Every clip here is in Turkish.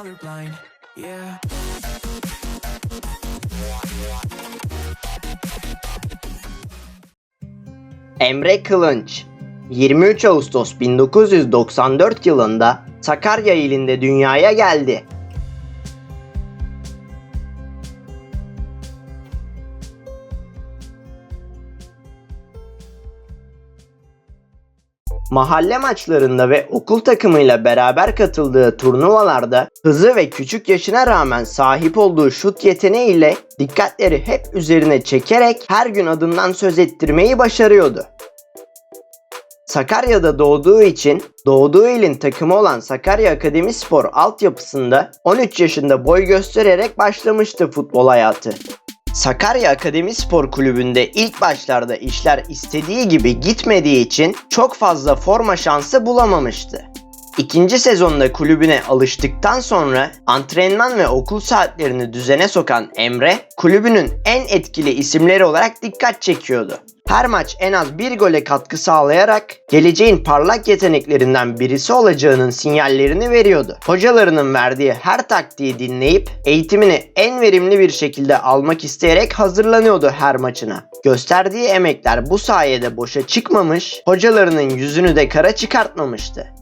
colorblind, yeah Emre Kılınç 23 Ağustos 1994 yılında Sakarya ilinde dünyaya geldi. Mahalle maçlarında ve okul takımıyla beraber katıldığı turnuvalarda hızı ve küçük yaşına rağmen sahip olduğu şut yeteneğiyle dikkatleri hep üzerine çekerek her gün adından söz ettirmeyi başarıyordu. Sakarya'da doğduğu için doğduğu ilin takımı olan Sakarya Akademi Spor altyapısında 13 yaşında boy göstererek başlamıştı futbol hayatı. Sakarya Akademi Spor Kulübü'nde ilk başlarda işler istediği gibi gitmediği için çok fazla forma şansı bulamamıştı. İkinci sezonda kulübüne alıştıktan sonra antrenman ve okul saatlerini düzene sokan Emre, kulübünün en etkili isimleri olarak dikkat çekiyordu. Her maç en az bir gole katkı sağlayarak geleceğin parlak yeteneklerinden birisi olacağının sinyallerini veriyordu. Hocalarının verdiği her taktiği dinleyip eğitimini en verimli bir şekilde almak isteyerek hazırlanıyordu her maçına. Gösterdiği emekler bu sayede boşa çıkmamış, hocalarının yüzünü de kara çıkartmamıştı.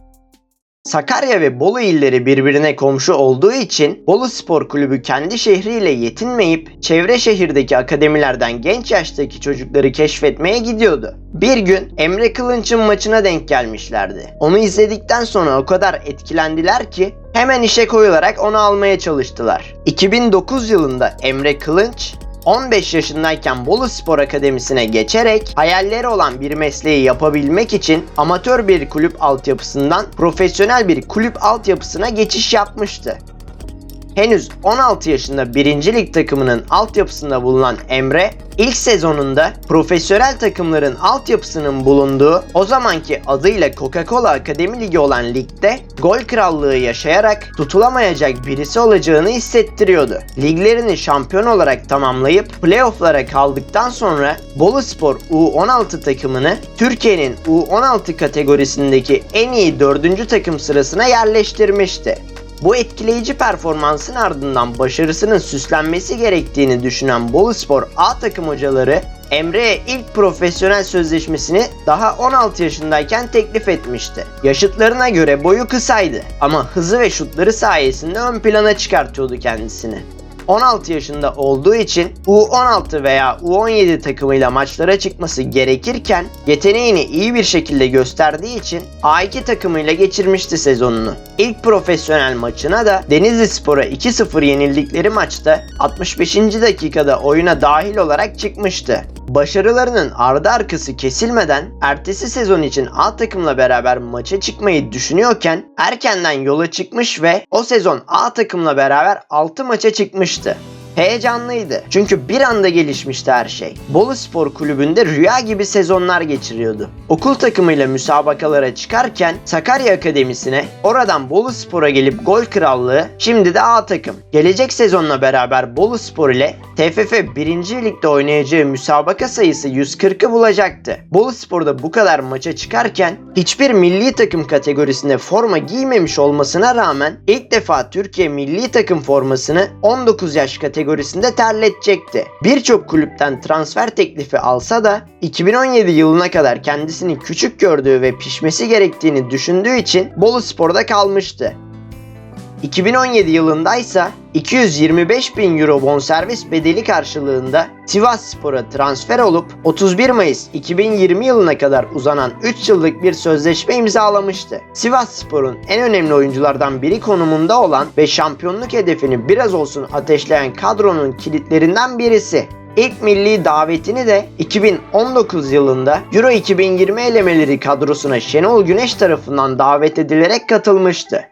Sakarya ve Bolu illeri birbirine komşu olduğu için Bolu Spor Kulübü kendi şehriyle yetinmeyip çevre şehirdeki akademilerden genç yaştaki çocukları keşfetmeye gidiyordu. Bir gün Emre Kılınç'ın maçına denk gelmişlerdi. Onu izledikten sonra o kadar etkilendiler ki hemen işe koyularak onu almaya çalıştılar. 2009 yılında Emre Kılınç 15 yaşındayken Bolu Spor Akademisi'ne geçerek hayalleri olan bir mesleği yapabilmek için amatör bir kulüp altyapısından profesyonel bir kulüp altyapısına geçiş yapmıştı. Henüz 16 yaşında 1. lig takımının altyapısında bulunan Emre, ilk sezonunda profesyonel takımların altyapısının bulunduğu o zamanki adıyla Coca-Cola Akademi Ligi olan ligde gol krallığı yaşayarak tutulamayacak birisi olacağını hissettiriyordu. Liglerini şampiyon olarak tamamlayıp playofflara kaldıktan sonra Bolu Spor U16 takımını Türkiye'nin U16 kategorisindeki en iyi 4. takım sırasına yerleştirmişti. Bu etkileyici performansın ardından başarısının süslenmesi gerektiğini düşünen Boluspor A takım hocaları Emre'ye ilk profesyonel sözleşmesini daha 16 yaşındayken teklif etmişti. Yaşıtlarına göre boyu kısaydı ama hızı ve şutları sayesinde ön plana çıkartıyordu kendisini. 16 yaşında olduğu için U16 veya U17 takımıyla maçlara çıkması gerekirken yeteneğini iyi bir şekilde gösterdiği için A2 takımıyla geçirmişti sezonunu. İlk profesyonel maçına da Denizli Spor'a 2-0 yenildikleri maçta 65. dakikada oyuna dahil olarak çıkmıştı. Başarılarının ardı arkası kesilmeden ertesi sezon için A takımla beraber maça çıkmayı düşünüyorken erkenden yola çıkmış ve o sezon A takımla beraber 6 maça çıkmıştı. Heyecanlıydı. Çünkü bir anda gelişmişti her şey. Bolu Spor Kulübü'nde rüya gibi sezonlar geçiriyordu. Okul takımıyla müsabakalara çıkarken Sakarya Akademisi'ne, oradan Bolu Spor'a gelip gol krallığı, şimdi de A takım. Gelecek sezonla beraber Bolu Spor ile TFF 1. Lig'de oynayacağı müsabaka sayısı 140'ı bulacaktı. Bolu Spor'da bu kadar maça çıkarken hiçbir milli takım kategorisinde forma giymemiş olmasına rağmen ilk defa Türkiye milli takım formasını 19 yaş kategorisinde terletecekti. Birçok kulüpten transfer teklifi alsa da 2017 yılına kadar kendisini küçük gördüğü ve pişmesi gerektiğini düşündüğü için Bolu Spor'da kalmıştı. 2017 yılında ise 225 bin euro bonservis bedeli karşılığında Sivas Spor'a transfer olup 31 Mayıs 2020 yılına kadar uzanan 3 yıllık bir sözleşme imzalamıştı. Sivas Spor'un en önemli oyunculardan biri konumunda olan ve şampiyonluk hedefini biraz olsun ateşleyen kadronun kilitlerinden birisi. İlk milli davetini de 2019 yılında Euro 2020 elemeleri kadrosuna Şenol Güneş tarafından davet edilerek katılmıştı.